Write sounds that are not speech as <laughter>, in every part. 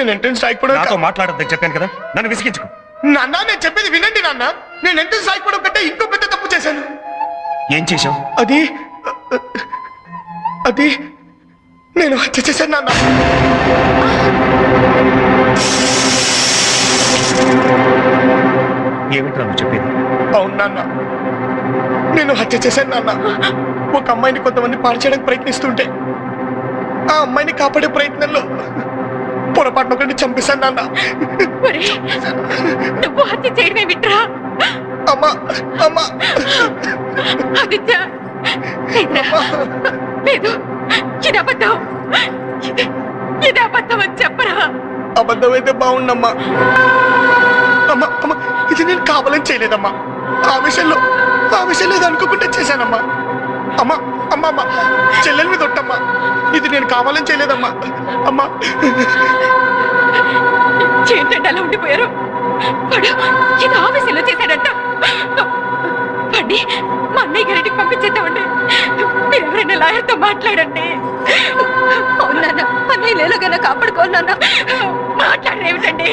నేను ఎంట్రన్స్ రాయకపోవడం నాతో మాట్లాడొద్దని చెప్పాను కదా? నన్ను విసిగించుకో. నాన్న నేను చెప్పేది వినండి నాన్న. నేను ఎంట్రన్స్ రాయకపోవడం కంటే ఇంకో పెద్ద తప్పు చేశాను. ఏం చేశావు? అది అది నేను హత్య చేశాను నాన్న. ఏమిట్రా నువ్వు చెప్పేది? అవును నాన్న. నేను హత్య చేశాను నాన్న. ఒక అమ్మాయిని కొంతమంది పాడు చేయడానికి ప్రయత్నిస్తుంటే ఆ అమ్మాయిని కాపాడే ప్రయత్నంలో పొరపాటున ఒకరిని చంపేశాను నాన్న. నువ్వు హత్య చేయడమే విట్రా. అమ్మా అమ్మా. ఆదిత్య. లేదు ఇది అబద్ధం. ఇది అబద్ధం అని చెప్పరా? అబద్ధమైతే బాగుండమ్మా. అమ్మా అమ్మా ఇది నేను కావాలని చేయలేదమ్మా. ఆ విషయంలో ఆ విషయంలో ఇది అనుకోకుండా చేశానమ్మా. అమ్మా అమ్మమ్మ చెల్లెల మీద ఒట్టమ్మా. ఇది నేను కావాలని చేయలేదమ్మా. అమ్మా. ఏంటంటే అలా ఉండిపోయారు ఇది ఆఫీసులో చేశాడంట పండి మా అన్నయ్య గారికి పంపించేద్దామండి. మీరు ఎవరైనా లాయర్తో మాట్లాడండి. అవునా అన్నయ్య లేలోగానే కాపాడుకోవాలన్నా మాట్లాడరేమిటండి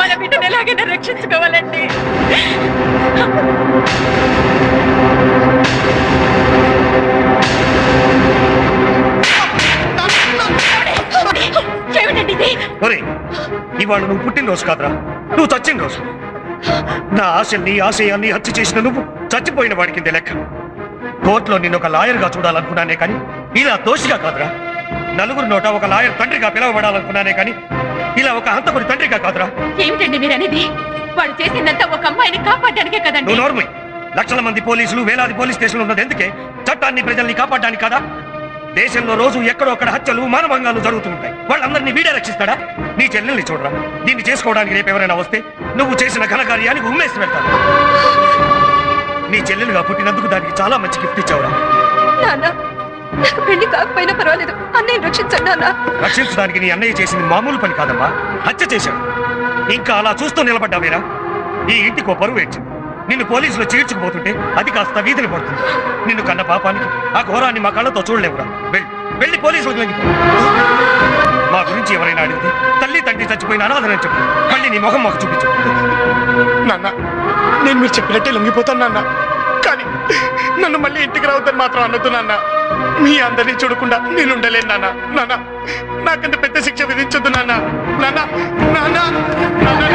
మన బిడ్డను ఎలాగైనా రక్షించుకోవాలండి. ఇవాళ నువ్వు పుట్టినరోజు కాదురా. నువ్వు చచ్చిన రోజు. నా ఆశల్ని ఆశయాల్ని హత్య చేసిన నువ్వు చచ్చిపోయిన వాడికి లెక్క. కోర్టులో నిన్ను ఒక లాయర్గా చూడాలనుకున్నానే కానీ ఇలా దోషిగా కాదురా. నలుగురు నోట ఒక లాయర్ తండ్రిగా పిలవబడాలనుకున్నానే కానీ ఇలా ఒక హంతకుడి తండ్రిగా కాదురా. ఏమిటండి మీరు అనేది వాడు చేసిందంతా ఒక అమ్మాయిని కాపాడడానికే కదండి. నువ్వు నోర్మై. లక్షల మంది పోలీసులు వేలాది పోలీస్ స్టేషన్లు ఉన్నది ఎందుకే? చట్టాన్ని ప్రజల్ని కాపాడడానికి కాదా? దేశంలో రోజు ఎక్కడో అక్కడ హత్యలు మానభంగాలు జరుగుతూ ఉంటాయి. వాళ్ళందరినీ వీడే రక్షిస్తాడా? నీ చెల్లెల్ని చూడరా. దీన్ని చేసుకోవడానికి రేపు ఎవరైనా వస్తే నువ్వు చేసిన ఘనకార్యానికి ఉమ్మేసి పెడతాను. నీ చెల్లెలుగా పుట్టినందుకు దానికి చాలా మంచి గిఫ్ట్ ఇచ్చావురా. నాకు పెళ్ళి కాకపోయినా పర్వాలేదు. అన్నయ్య రక్షించండి నాన్న. రక్షించడానికి నీ అన్నయ్య చేసింది మామూలు పని కాదమ్మా హత్య చేశాడు. ఇంకా అలా చూస్తూ నిలబడ్డావేరా? ఈ ఇంటికి ఓ పరువు ఏడ్చింది. నిన్ను పోలీసులు చీర్చుకుపోతుంటే అది కాస్త వీధిని పడుతుంది. నిన్ను కన్న పాపానికి ఆ ఘోరాన్ని మా కళ్ళతో చూడలేవురా. వెళ్ళి వెళ్ళి పోలీసులకు లొంగిపో మా గురించి ఎవరైనా అడిగితే తల్లి తండ్రి చచ్చిపోయిన అనాథనని చెప్పు. మళ్ళీ నీ ముఖం మాకు చూపించు. నాన్న నేను మీరు చెప్పినట్టే లొంగిపోతాను నాన్న. కానీ నన్ను మళ్ళీ ఇంటికి రావద్దని మాత్రం అనొద్దు నాన్న. మీ అందరినీ చూడకుండా నేను ఉండలేను నాన్న. నాన్న నాకంత పెద్ద శిక్ష విధించొద్దు నాన్న. నాన్న నాన్న నాన్న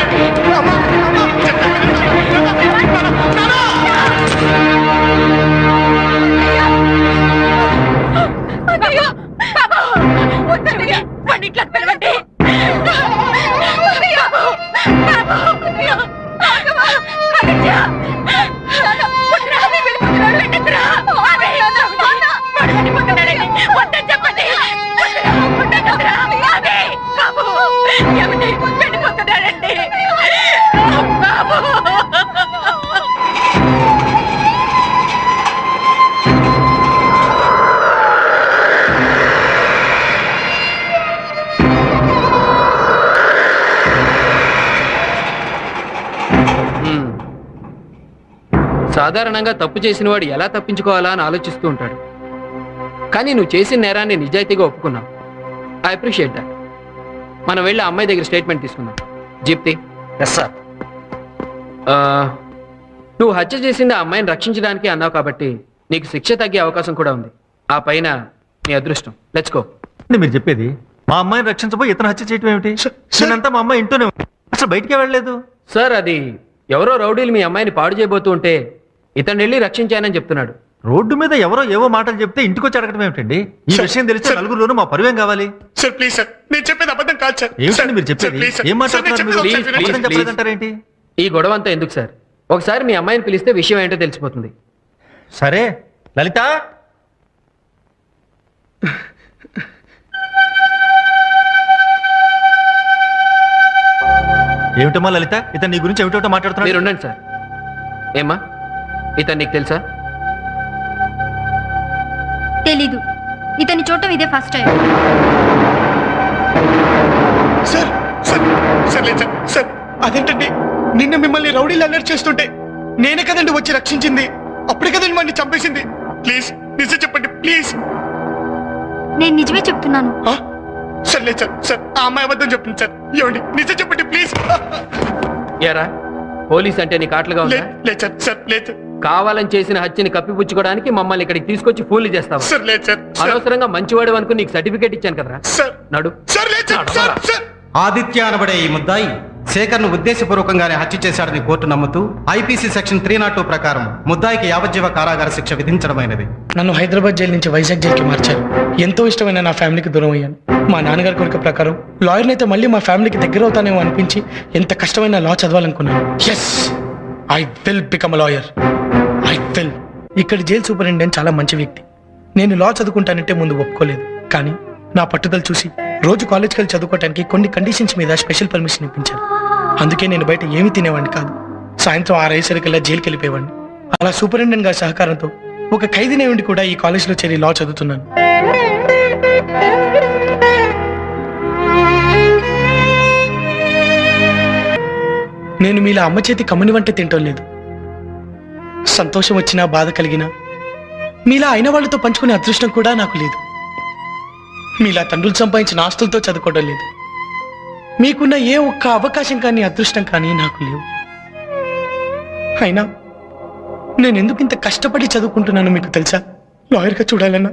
సాధారణంగా తప్పు చేసిన వాడు ఎలా తప్పించుకోవాలా అని ఆలోచిస్తూ ఉంటాడు. కానీ నువ్వు చేసిన నేరాన్ని నిజాయితీగా ఒప్పుకున్నావు. ఐ అప్రిషియేట్ దట్ మనం వెళ్ళి అమ్మాయి దగ్గర స్టేట్మెంట్ తీసుకుందాం. జీప్తి ఎస్ సార్ నువ్వు హత్య చేసింది ఆ అమ్మాయిని రక్షించడానికి అన్నావు కాబట్టి నీకు శిక్ష తగ్గే అవకాశం కూడా ఉంది. ఆ పైన నీ అదృష్టం. లెట్స్ గో ఏంటి మీరు చెప్పేది? మా అమ్మాయిని రక్షించబోయి ఇతను హత్య చేయటం ఏమిటి? సార్, నేనంతా మా అమ్మాయి ఇంట్లోనే ఉంది. అసలు బయటికే వెళ్ళలేదు. సార్ అది ఎవరో రౌడీలు మీ అమ్మాయిని పాడు చేయబోతూ ఉంటే ఇతను వెళ్ళి రక్షించానని చెప్తున్నాడు. రోడ్డు మీద ఎవరో ఏవో మాటలు చెప్తే ఇంటికి వచ్చి అడగడం ఏమిటండి? ఈ సార్, విషయం తెలిస్తే సార్. నలుగురులోనూ మా పరువేం కావాలి? Sir please sir. నేను చెప్పేది అబద్ధం కాదు సార్. ఏమిటండి మీరు సార్, చెప్పేది. ఏం సార్, నేను మాట్లాడుతున్నారు చెప్పేది? ఒకసారి వినండి. చెప్పలేదంటారేంటి ఈ గొడవ అంతా ఎందుకు సార్? ఒకసారి మీ అమ్మాయిని పిలిస్తే విషయం ఏంటో తెలిసిపోతుంది. సరే లలిత! ఏమిటమ్మా లలిత? ఇతను నీ గురించి ఏమిటో మీరు మాట్లాడుతున్నాడు ఉండండి సార్. ఏమ్మా? ఇతను నీకు తెలుసా? తెలీదు. ఇతని చూడటం ఇదే first time sir sir sir లేదు సార్ సార్ అదేంటండి? నిన్న మిమ్మల్ని రౌడీలు అలర్ట్ చేస్తుంటే నేనే కదండి వచ్చి రక్షించింది? అప్పుడే కదండి వాడిని చంపేసింది? ప్లీజ్ నిజం చెప్పండి ప్లీజ్. నేను నిజమే చెప్తున్నాను. ఆ? సార్ లేదు సార్ సార్ ఆ అమ్మాయి అబద్ధం చెప్పింది సార్. ఏమండి నిజం చెప్పండి ప్లీజ్. ఏరా? పోలీస్ అంటే నీకు ఆటలుగా ఉందా? లేదు లేదు సార్ సార్ లేదు. కావాలని చేసిన హత్యని కప్పిపుచ్చుకోవడానికి మమ్మల్ని ఇక్కడికి తీసుకొచ్చి ఫూన్లు చేస్తావా? సార్ లేదు సార్. సార్. అనవసరంగా మంచివాడు అనుకుని నీకు సర్టిఫికేట్ ఇచ్చాను కదరా? సార్. నడు. సార్ లేదు సార్. Sir sir. ఆదిత్య అనబడే ఈ ముద్దాయి శేఖర్ను ఉద్దేశపూర్వకంగానే హత్య చేశాడని కోర్టు నమ్ముతూ IPC section three nought two ప్రకారం ముద్దాయికి యావజ్జీవ కారాగార శిక్ష విధించడమైనది. నన్ను హైదరాబాద్ జైలు నుంచి వైజాగ్ జైలుకి మార్చారు. ఎంతో ఇష్టమైన నా ఫ్యామిలీకి దూరం అయ్యాను. మా నాన్నగారి కోరిక ప్రకారం లాయర్ని అయితే మళ్ళీ మా ఫ్యామిలీకి దగ్గర అవుతానేమో అనిపించి ఎంత కష్టమైన law చదవాలనుకున్నాను. Yes I will become lawyer I ఇక్కడ జైలు సూపరింటెండెంట్ చాలా మంచి వ్యక్తి. నేను లా చదువుకుంటానంటే ముందు ఒప్పుకోలేదు. కానీ నా పట్టుదల చూసి రోజు కాలేజ్కి వెళ్ళి చదువుకోవడానికి కొన్ని కండిషన్స్ మీద స్పెషల్ పర్మిషన్ ఇప్పించారు. అందుకే నేను బయట ఏమి తినేవాడిని కాదు. సాయంత్రం ఆరు అయ్యేసరికల్లా జైలుకి వెళ్ళిపోయేవాడిని. అలా సూపరింటెండెంట్ గారి సహకారంతో ఒక ఖైదీనే ఉండి కూడా ఈ కాలేజీలో చేరి లా చదువుతున్నాను. నేను మీలా అమ్మ చేతి కమ్మని వంట తింటం లేదు సంతోషం వచ్చినా బాధ కలిగినా మీలా అయిన వాళ్ళతో పంచుకునే అదృష్టం కూడా నాకు లేదు. మీలా తండ్రులు సంపాదించిన ఆస్తులతో చదువుకోవడం లేదు. మీకున్న ఏ ఒక్క అవకాశం కానీ అదృష్టం కానీ నాకు లేవు. అయినా నేను ఎందుకు ఇంత కష్టపడి చదువుకుంటున్నాను మీకు తెలుసా? లాయర్గా చూడాలన్నా.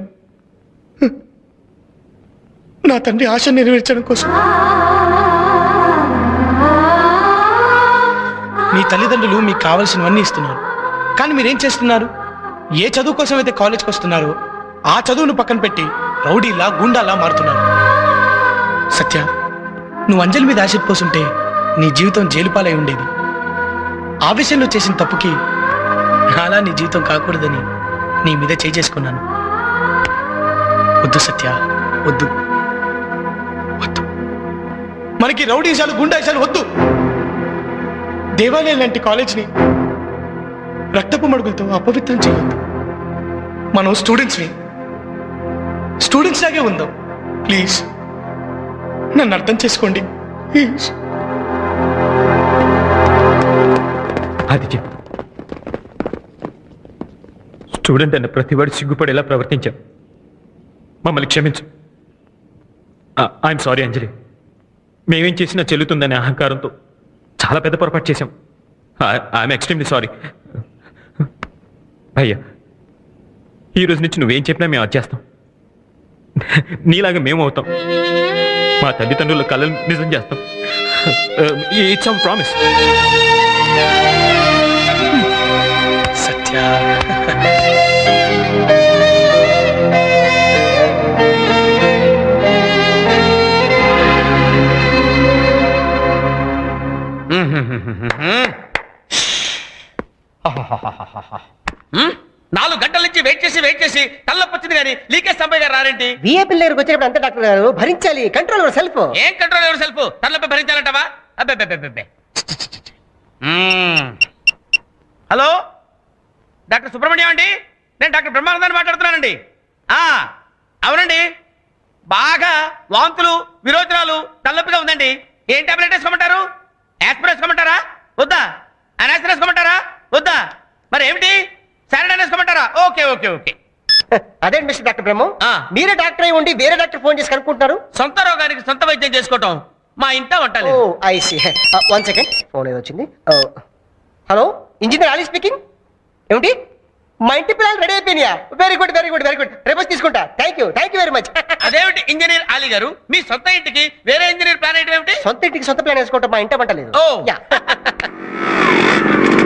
నా తండ్రి ఆశ నెరవేర్చడం కోసం. మీ తల్లిదండ్రులు మీకు కావలసినవన్నీ ఇస్తున్నారు. కానీ మీరేం చేస్తున్నారు? ఏ చదువు కోసం అయితే కాలేజ్కి వస్తున్నారో ఆ చదువును పక్కన పెట్టి రౌడీలా గుండాలా మారుతున్నారు. సత్య నువ్వు అంజలి మీద ఆశ పోసుంటే నీ జీవితం జైలుపాలై ఉండేది. ఆవేశంలో చేసిన తప్పుకి నాలా నీ జీవితం కాకూడదని నీ మీద చేయి చేసుకున్నాను. వద్దు సత్య వద్దు. వద్దు. మనకి రౌడీశాలు గుండాశాలు వద్దు. దేవాలయం లాంటి కాలేజ్ని రక్తపు మడుగులతో అపవిత్రం చేయొద్దు మనం స్టూడెంట్స్ని స్టూడెంట్స్ లాగే ఉందాం. ప్లీజ్. నన్ను అర్థం చేసుకోండి. ప్లీజ్. ఆదిత్య స్టూడెంట్ అన్న ప్రతివాడు సిగ్గుపడేలా ప్రవర్తించాం. మమ్మల్ని క్షమించు. I'm sorry Anjali. మేమేం చేసినా చెల్లుతుందనే అహంకారంతో చాలా పెద్ద పొరపాటు చేశాం. ఐఎమ్ ఎక్స్ట్రీమ్లీ సారీ అయ్యా ఈ రోజు నుంచి నువ్వేం చెప్పినా మేము అది చేస్తాం. నీలాగా మేము అవుతాం. మా తల్లిదండ్రుల కళలు నిజం చేస్తాం. It's our promise Satya. హ్మ్? నాలుగు గంటల నుంచి వెయిట్ చేసి వెయిట్ చేసి తల్లొప్పొచ్చింది కానీ లీకేజ్ సంపయ్య గారు రారేంటి? విఏపీ దగ్గరకు వచ్చినప్పుడు అంతే డాక్టర్ గారు? భరించాలి. Control yourself? ఏం కంట్రోల్ ఎవరు సెల్ఫ్? తల్లొప్పి భరించాలంటావా? అబ్బే హలో? డాక్టర్ సుబ్రహ్మణ్యం అండి? నేను డాక్టర్ బ్రహ్మానందాన్ని మాట్లాడుతున్నానండి. ఆ, అవునండి. బాగా వాంతులు విరోచనాలు తలనొప్పిగా ఉందండి. ఏం టాబ్లెట్ వేసుకోమంటారు? యాస్పిరిన్ వేసుకోమంటారా? వద్దా? అనాసిన్ వేసుకోమంటారా? వద్దా? మరి ఏమిటి సారడాన్ వేసుకోమంటారా? Okay okay okay. <laughs> అదే మిస్టర్ డాక్టర్ బ్రహ్మ. ఆ. మీరే డాక్టర్ అయి ఉండి వేరే డాక్టర్ ఫోన్ చేసి కనుక్కుంటున్నారు? సొంత రోగానికి సొంత వైద్యం చేసుకోవటం మా ఇంట ఓ వంటలేదు I see. One second phone ఏదో వచ్చింది. Hello engineer Ali speaking? ఏమిటి? మా ఇంటి పిల్లలు రెడీ అయిపోయినాయా? Very good very good very good రేపు వచ్చి తీసుకుంటా. Thank you thank you very much అదేమిటి ఇంజనీర్ అలీ గారు? మీ సొంత ఇంటికి వేరే ఇంజనీర్ ప్లాన్ ఏంటి సొంత ఇంటికి సొంత ప్లాన్ వేసుకోవటం మా ఇంట పంటలేదు ఓ. యా <laughs>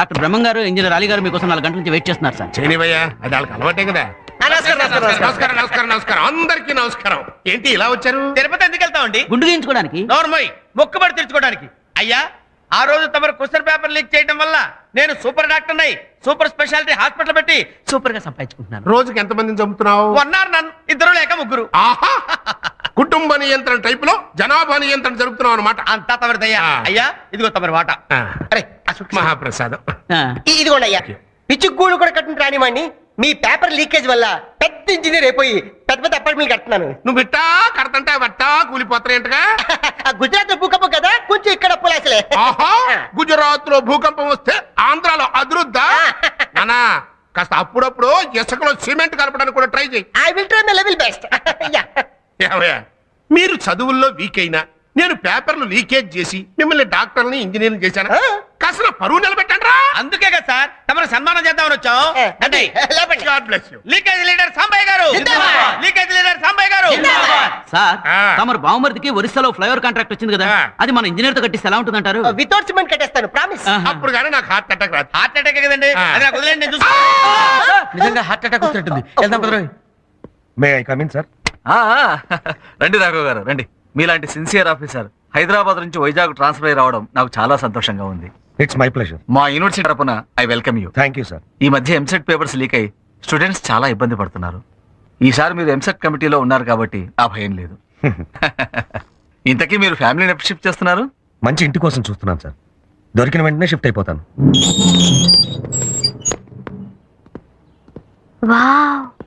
డాక్టర్ బ్రహ్మం గారు ఇంజనీర్ అలీ గారు మీకోసం నాలుగు గంటల నుంచి వెయిట్ చేస్తున్నారు సార్. చేయనివయ్యా అది వాళ్ళకి అలవాటే కదా. నమస్కారం నమస్కారం నమస్కారం. అందరికీ నమస్కారం. ఏంటి ఇలా వచ్చారు? తిరుపతి ఎందుకు వెళ్తామండి? గుండు గీయించుకోవడానికి. నోర్మోయ్ మొక్కుబడి తీర్చుకోవడానికి. అయ్యా ఆ రోజు తమరు క్వశ్చన్ పేపర్ లీక్ చేయడం వల్ల నేను సూపర్ డాక్టర్ నై సూపర్ స్పెషాలిటీ హాస్పిటల్ పెట్టి సూపర్గా సంపాదించుకుంటున్నాను. రోజుకి ఎంతమందిని చంపుతున్నావు? వన్ ఆర్ నన్ ఇద్దరు లేక ముగ్గురు. ఆహా! <laughs> కుటుంబ నియంత్రణ టైప్లో జనాభా నియంత్రణ జరుపుతున్నావు అనమాట అంతా తమరిదయ్యా. అయ్యా ఇదిగో తమరి వాట. అరే మహాప్రసాదం. ఇదిగోండి అయ్యా. కూడా కట్టిన రానివ్వండి మీ పేపర్ లీకేజ్ వల్ల పెద్ద ఇంజనీర్ అయిపోయి పెద్ద పెద్ద అపార్ట్మెంట్ కడుతున్నాను. నువ్వు ఇట్టా కడతంటే వట్టా కూలిపోతాయంటగా <laughs> గుజరాత్లో భూకంపం కదా కొంచెం ఇక్కడ పులాసలే. ఆహా గుజరాత్లో భూకంపం వస్తే ఆంధ్రాలో అదురుద్దా? నానా కాస్త అప్పుడప్పుడు ఇసుకలో సిమెంట్ కలపడానికి కూడా ట్రై చేయి. I will try my level best ఏమయ్యా? మీరు చదువుల్లో వీక్ అయినా నేను పేపర్లు లీకేజ్ చేసి మిమ్మల్ని డాక్టర్ని ఇంజనీర్ని చేశాను? ఆ. కాస్త నా పరువు నిలబెట్టండి రా అందుకే కదా సార్ తమరు సన్మానం చేద్దామని వచ్చాం అంటే God bless you leakage leader Sambaiah garu. Zindabad. Leakage leader Sambaiah గారు. సార్. తమరు బావమరిదికి ఒరిస్సాలో ఫ్లైఓవర్ కాంట్రాక్ట్ వచ్చింది కదా. అది మన ఇంజనీర్తో కట్టిస్తే ఎలా ఉంటుందంటారు? వితౌట్ సిమెంట్ కట్టేస్తాను ప్రామిస్. అప్పుడు కానీ నాకు హార్ట్ అటాక్ రాదు. హార్ట్ అటాక్ కదండి. అది నాకు వదిలేండి. నిజంగా హార్ట్ అటాక్ వచ్చినట్టుంది వెళ్దాం కుదరవి may I come in sir <laughs> రండి రాఘవ్ గారు రండి. మీలాంటి సిన్సియర్ ఆఫీసర్ హైదరాబాద్ నుంచి వైజాగ్ ట్రాన్స్ఫర్ అయ్యి రావడం నాకు చాలా సంతోషంగా ఉంది. ఇట్స్ మై ప్లెజర్ మా యూనివర్సిటీ తరపున I welcome you. Thank you sir ఈ మధ్య ఎంసెట్ పేపర్స్ లీక్ అయి స్టూడెంట్స్ చాలా ఇబ్బంది పడుతున్నారు. ఈసారి మీరు ఎంసెట్ కమిటీలో ఉన్నారు కాబట్టి ఆ భయం లేదు. <laughs> ఇంతకీ మీరు ఫ్యామిలీని ఎప్పుడు షిఫ్ట్ చేస్తున్నారు? మంచి ఇంటి కోసం చూస్తున్నాను సార్ దొరికిన వెంటనే షిఫ్ట్ అయిపోతాను. వావ్!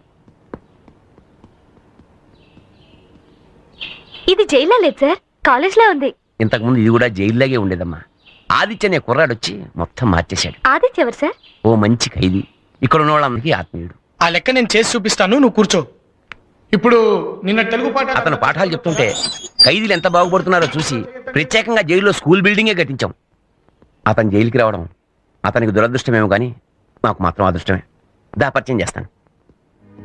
ఇది జైల్లో లేదు సార్. కాలేజ్లో ఉంది. ఇంతకుముందు ఇది కూడా జైల్లాగే ఉండేదమ్మా. ఆదిత్య అనే కుర్రాడు వచ్చి మొత్తం మార్చేశాడు. ఆదిత్య ఎవరు సార్? ఓ మంచి ఖైదీ. ఇక్కడ ఉన్న వాళ్ళందరికీ ఆత్మీయుడు. ఆ లెక్క నేను చేసి చూపిస్తాను నువ్వు కూర్చో. ఇప్పుడు నిన్న తెలుగు పాట అతను పాఠాలు చెప్తుంటే ఖైదీలు ఎంత బాగుపడుతున్నారో చూసి ప్రత్యేకంగా జైల్లో స్కూల్ బిల్డింగే కట్టించాం. అతను జైలుకి రావడం అతనికి దురదృష్టమేమో కానీ మాకు మాత్రం అదృష్టమే. దా పరిచయం చేస్తాను.